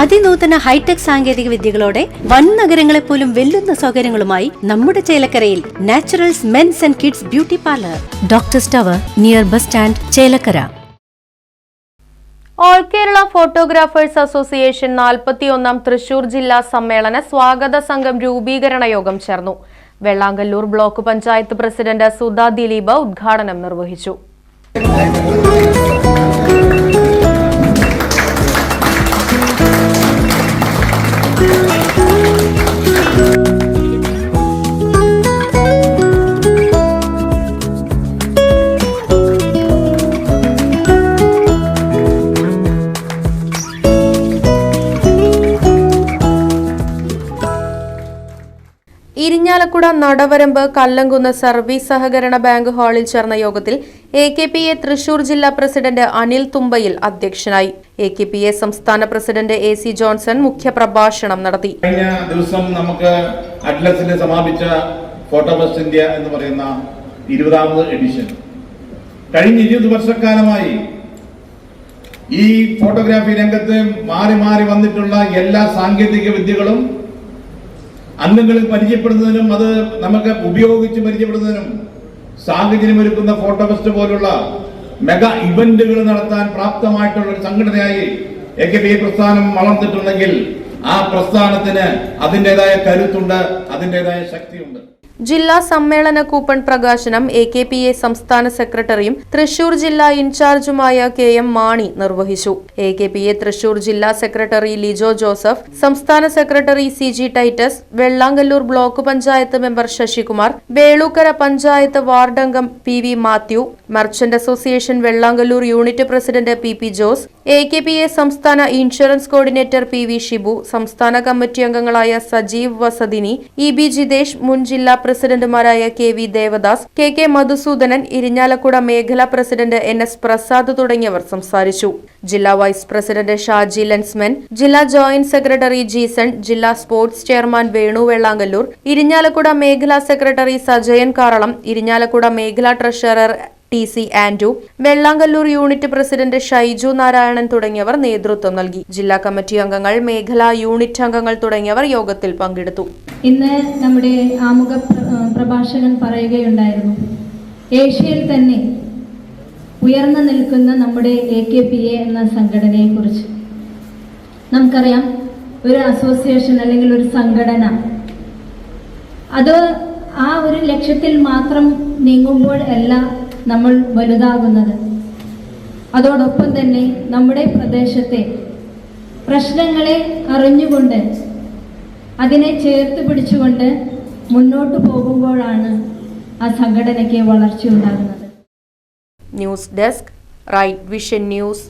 അതിനൂതന hi tech സാങ്കേതിക വിദ്യകളോടെ വൻ നഗരങ്ങളെ പോലും വെല്ലുന്ന സൗകര്യങ്ങളുമായി നമ്മുടെ ചേലക്കരയിൽ naturals men's and kids beauty parlour. Doctor tower near bus stand Chelakkara. All Kerala photographers association നാൽപ്പത്തിയൊന്നാം Thrissur ജില്ലാ സമ്മേളന സ്വാഗത സംഘം രൂപീകരണ യോഗം ചേർന്നു. വെള്ളാങ്കല്ലൂർ ബ്ലോക്ക് പഞ്ചായത്ത് പ്രസിഡന്റ് സുധാ ദിലീപ് ഉദ്ഘാടനം നിർവഹിച്ചു. Thank you. Irinjalakuda Nadavaramb Kallankunnu service സഹകരണ ബാങ്ക് ഹാളിൽ ചേർന്ന യോഗത്തിൽ A K P A Thrissur ജില്ലാ പ്രസിഡന്റ് അനിൽ തുമ്പയിൽ അധ്യക്ഷനായി. എ കെ പി എ സംസ്ഥാന പ്രസിഡന്റ് എ സി ജോൺസൺ മുഖ്യപ്രഭാഷണം നടത്തി. കഴിഞ്ഞ ദിവസം നമുക്ക് അറ്റ്ലസിൽ സമാപിച്ച ഫോട്ടോ ഫസ്റ്റ് ഇന്ത്യ എന്ന് പറയുന്ന ഇരുപതാമത് എഡിഷൻ കഴിഞ്ഞ ഇരുപത് വർഷക്കാലമായി ഈ ഫോട്ടോഗ്രാഫി രംഗത്ത് മാറി മാറി വന്നിട്ടുള്ള എല്ലാ സാങ്കേതിക വിദ്യകളും അംഗങ്ങളിൽ പരിചയപ്പെടുന്നതിനും അത് നമുക്ക് ഉപയോഗിച്ച് പരിചയപ്പെടുന്നതിനും സാഹചര്യമൊരുക്കുന്ന ഫോട്ടോ ഫെസ്റ്റ് പോലുള്ള മെഗാ ഇവന്റുകൾ നടത്താൻ പ്രാപ്തമായിട്ടുള്ള ഒരു സംഘടനയായി എ കെ പി പ്രസ്ഥാനം വളർന്നിട്ടുണ്ടെങ്കിൽ ആ പ്രസ്ഥാനത്തിന് അതിന്റെതായ കരുത്തുണ്ട് അതിന്റെതായ ശക്തിയുണ്ട്. ജില്ലാ സമ്മേളന കൂപ്പൺ പ്രകാശനം എ കെ പി എ സംസ്ഥാന സെക്രട്ടറിയും തൃശൂർ ജില്ലാ ഇൻചാർജുമായ കെ എം മാണി നിർവഹിച്ചു. A K P A Thrissur ജില്ലാ സെക്രട്ടറി ലിജോ ജോസഫ് സംസ്ഥാന secretary C G Titus Vellangallur block panchayat member Sasikumar Velookkara panchayat വാർഡംഗം P V Mathew merchant association Vellangallur unit president P P Jose A K P A സംസ്ഥാന insurance coordinator P V Shibu സംസ്ഥാന committee അംഗങ്ങളായ Sajeev Vasadini E B Jithesh മുൻ ജില്ലാ പ്രസിഡന്റുമാരായ K V Devadas K K Madhusoodanan Irinjalakuda മേഖലാ president N S Prasad തുടങ്ങിയവർ സംസാരിച്ചു. ജില്ലാ വൈസ് പ്രസിഡന്റ് ഷാജി ലൻസ്മെൻ ജില്ലാ ജോയിന്റ് സെക്രട്ടറി ജീസൺ ജില്ലാ സ്പോർട്സ് ചെയർമാൻ വേണു വെള്ളാങ്കല്ലൂർ ഇരിഞ്ഞാലക്കുട മേഖലാ സെക്രട്ടറി സജയൻ കാറളം ഇരിഞ്ഞാലക്കുട മേഖലാ treasurer T C Andrew Vellangallur unit president Shaiju Narayanan തുടങ്ങിയവർ നേതൃത്വം നൽകി. ജില്ലാ കമ്മിറ്റി അംഗങ്ങൾ മേഖലാ യൂണിറ്റ് അംഗങ്ങൾ തുടങ്ങിയവർ യോഗത്തിൽ പങ്കെടുത്തു. ഇന്ന് നമ്മുടെ ആമുഖ പ്രഭാഷകൻ പറയുകയുണ്ടായിരുന്നു ഏഷ്യയിൽ തന്നെ ഉയർന്നു നിൽക്കുന്ന നമ്മുടെ എ കെ പി എ എന്ന സംഘടനയെക്കുറിച്ച്. നമുക്കറിയാം ഒരു അസോസിയേഷൻ അല്ലെങ്കിൽ ഒരു സംഘടന അത് ആ ഒരു ലക്ഷ്യത്തിൽ മാത്രം നീങ്ങുമ്പോൾ അല്ല നമ്മൾ വലുതാകുന്നത്. അതോടൊപ്പം തന്നെ നമ്മുടെ പ്രദേശത്തെ പ്രശ്നങ്ങളെ അറിഞ്ഞുകൊണ്ട് അതിനെ ചേർത്ത് പിടിച്ചുകൊണ്ട് മുന്നോട്ട് പോകുമ്പോഴാണ് ആ സംഘടനയ്ക്ക് വളർച്ചയുണ്ടാകുന്നത്. News desk right vision news.